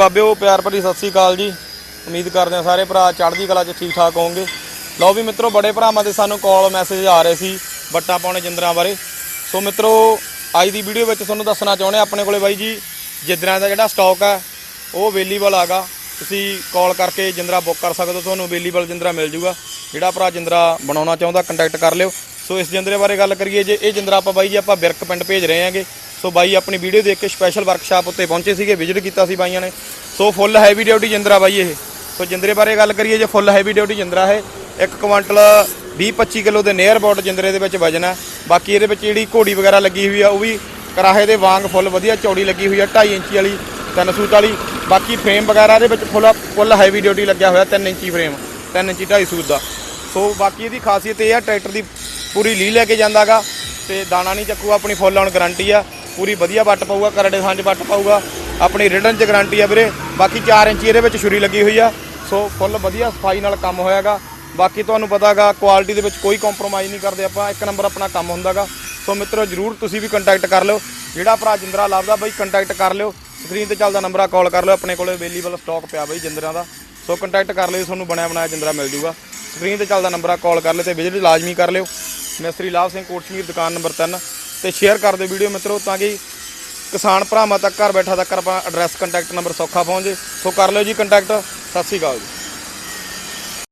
ਬਾਬਿਓ, ਪਿਆਰ ਭਰੀ ਸਤਿ ਸ੍ਰੀ ਅਕਾਲ ਜੀ। ਉਮੀਦ ਕਰਦੇ ਹਾਂ ਸਾਰੇ ਭਰਾ ਚੜ੍ਹਦੀ ਕਲਾ 'ਚ ਠੀਕ ਠਾਕ ਹੋਵੋਗੇ ਲਓ ਵੀ ਮਿੱਤਰੋ, ਬੜੇ ਭਰਾਵਾਂ ਦੇ ਸਾਨੂੰ ਕਾਲ ਮੈਸੇਜ ਆ ਰਹੇ ਸੀ ਬੱਟਾ ਪਾਉਣੇ ਜਿੰਦਰਾਂ ਬਾਰੇ। ਸੋ ਮਿੱਤਰੋ, ਅੱਜ ਦੀ ਵੀਡੀਓ ਵਿੱਚ ਤੁਹਾਨੂੰ ਦੱਸਣਾ ਚਾਹੁੰਦੇ ਹਾਂ ਆਪਣੇ ਕੋਲੇ ਬਾਈ ਜੀ, ਜਿੰਦਰਾਂ ਦਾ ਜਿਹੜਾ ਸਟਾਕ ਹੈ, ਉਹ ਅਵੇਲੇਬਲ ਆਗਾ ਤੁਸੀਂ ਕਾਲ ਕਰਕੇ ਜਿੰਦਰਾ ਬੁੱਕ ਕਰ ਸਕਦੇ ਹੋ, ਤੁਹਾਨੂੰ ਅਵੇਲੇਬਲ ਜਿੰਦਰਾ ਮਿਲ ਜੂਗਾ। ਜਿਹੜਾ ਭਰਾ ਜਿੰਦਰਾ ਬਣਾਉਣਾ ਚਾਹੁੰਦਾ ਕੰਟੈਕਟ ਕਰ ਲਿਓ। ਸੋ ਇਸ ਜਿੰਦਰੇ ਬਾਰੇ ਗੱਲ ਕਰੀਏ ਜੇ, ਇਹ ਜਿੰਦਰਾ ਆਪਾਂ ਬਾਈ ਜੀ ਆਪਾਂ ਬਿਰਕ ਪਿੰਡ ਭੇਜ ਰਹੇ ਹਾਂਗੇ। ਸੋ ਬਾਈ ਆਪਣੀ ਵੀਡੀਓ ਦੇਖ ਕੇ ਸਪੈਸ਼ਲ ਵਰਕਸ਼ਾਪ ਉੱਤੇ ਪਹੁੰਚੇ ਸੀਗੇ ਵਿਜ਼ਿਟ ਕੀਤਾ ਸੀ ਬਾਈਆਂ ਨੇ। ਸੋ ਫੁੱਲ ਹੈਵੀ ਡਿਊਟੀ ਜਿੰਦਰਾ ਬਾਈ ਇਹ। ਸੋ ਜਿੰਦਰੇ ਬਾਰੇ ਗੱਲ ਕਰੀਏ, ਜੇ ਫੁੱਲ ਹੈਵੀ ਡਿਊਟੀ ਜਿੰਦਰਾ ਹੈ, ਇੱਕ ਕੁਆਂਟਲ 20-25 ਕਿਲੋ ਦੇ ਨੀਅਰ ਅਬਾਊਟ ਜਿੰਦਰੇ ਦੇ ਵਿੱਚ ਵਜਨ ਹੈ। ਬਾਕੀ ਇਹਦੇ ਵਿੱਚ ਜਿਹੜੀ ਘੋੜੀ ਵਗੈਰਾ ਲੱਗੀ ਹੋਈ ਆ, ਉਹ ਵੀ ਕਰਾਹੇ ਦੇ ਵਾਂਗ ਫੁੱਲ ਵਧੀਆ ਚੌੜੀ ਲੱਗੀ ਹੋਈ ਆ 2.5 ਇੰਚੀ ਵਾਲੀ, ਤਿੰਨ ਸੂਤ ਵਾਲੀ। ਬਾਕੀ ਫਰੇਮ ਵਗੈਰਾ ਦੇ ਵਿੱਚ ਫੁੱਲ ਫੁੱਲ ਹੈਵੀ ਡਿਊਟੀ ਲੱਗਿਆ ਹੋਇਆ 3 ਇੰਚੀ ਫਰੇਮ 3 ਇੰਚੀ 2.5 ਸੂਤ ਦਾ। ਸੋ ਬਾਕੀ ਇਹਦੀ ਖਾਸੀਅਤ ਇਹ ਆ, ਟਰੈਕਟਰ ਦੀ ਪੂਰੀ ਲੀ ਲੈ ਕੇ ਜਾਂਦਾਗਾ, ਤੇ ਦਾਣਾ ਨਹੀਂ ਚੱਕੂਗਾ, ਆਪਣੀ ਫੁੱਲ ਆਉਣ ਗਾਰੰਟੀ ਆ। ਪੂਰੀ ਵਧੀਆ ਵੱਟ ਪਾਊਗਾ, ਕਰੜੇ ਥਾਂ 'ਚ ਵੱਟ ਪਾਊਗਾ। ਆਪਣੀ ਰਿਟਰਨ 'ਚ ਗਾਰੰਟੀ ਆ ਵੀਰੇ। ਬਾਕੀ 4 ਇੰਚੀ ਇਹਦੇ ਵਿੱਚ ਛੁਰੀ ਲੱਗੀ ਹੋਈ ਆ। ਸੋ ਫੁੱਲ ਵਧੀਆ ਸਫ਼ਾਈ ਨਾਲ ਕੰਮ ਹੋਇਆਗਾ। ਬਾਕੀ ਤੁਹਾਨੂੰ ਪਤਾਗਾ ਕੁਆਲਿਟੀ ਦੇ ਵਿੱਚ ਕੋਈ ਕੰਪਰੋਮਾਈਜ਼ ਨਹੀਂ ਕਰਦੇ ਆਪਾਂ। ਇੱਕ ਨੰਬਰ ਆਪਣਾ ਕੰਮ ਹੁੰਦਾਗਾ। ਸੋ ਮਿੱਤਰੋ, ਜਰੂਰ ਤੁਸੀਂ ਵੀ ਕੰਟੈਕਟ ਕਰ ਲਿਓ। ਜਿਹੜਾ ਭਰਾ ਜਿੰਦਰਾ ਲੱਭਦਾ, ਬਈ ਕੰਟੈਕਟ ਕਰ ਲਿਓ। ਸਕਰੀਨ ਤੇ ਚੱਲਦਾ ਨੰਬਰ ਆ ਕਾਲ ਕਰ ਲਿਓ। ਆਪਣੇ ਕੋਲੇ ਅਵੇਲੇਬਲ ਸਟਾਕ ਪਿਆ ਬਾਈ ਜਿੰਦਰਾਂ ਦਾ। ਸੋ ਕੰਟੈਕਟ ਕਰ ਲਿਓ, ਤੁਹਾਨੂੰ ਬਣਿਆ ਬਣਾਇਆ ਜਿੰਦਰਾ ਮਿਲ ਜੂਗਾ। ਸਕਰੀਨ ਤੇ ਚੱਲਦਾ ਨੰਬਰ ਆ ਕਾਲ ਕਰ ਲਿਓ ਤੇ ਵਿਜ਼ਿਟ ਲਾਜ਼ਮੀ ਕਰ ਲਿਓ। ਮਿਸਤਰੀ ਲਾਭ ਸਿੰਘ ਕੋਟਸ਼ਮੀਰ ਦੁਕਾਨ ਨੰਬਰ 3 ਤੇ ਸ਼ੇਅਰ ਕਰ ਦਿਓ ਵੀਡੀਓ ਮਿੱਤਰੋ ਤਾਂ ਕਿ ਕਿਸਾਨ ਭਰਾਵਾਂ ਤੱਕ ਘਰ ਬੈਠਾ ਤੱਕ ਆਪਾਂ ਐਡਰੈਸ ਕੰਟੈਕਟ ਨੰਬਰ ਸੌਖਾ ਪਹੁੰਚ। ਜੇ ਸੋ ਕਰ ਲਿਓ ਜੀ ਕੰਟੈਕਟ ਸਤਿ ਸ਼੍ਰੀ ਅਕਾਲ ਜੀ।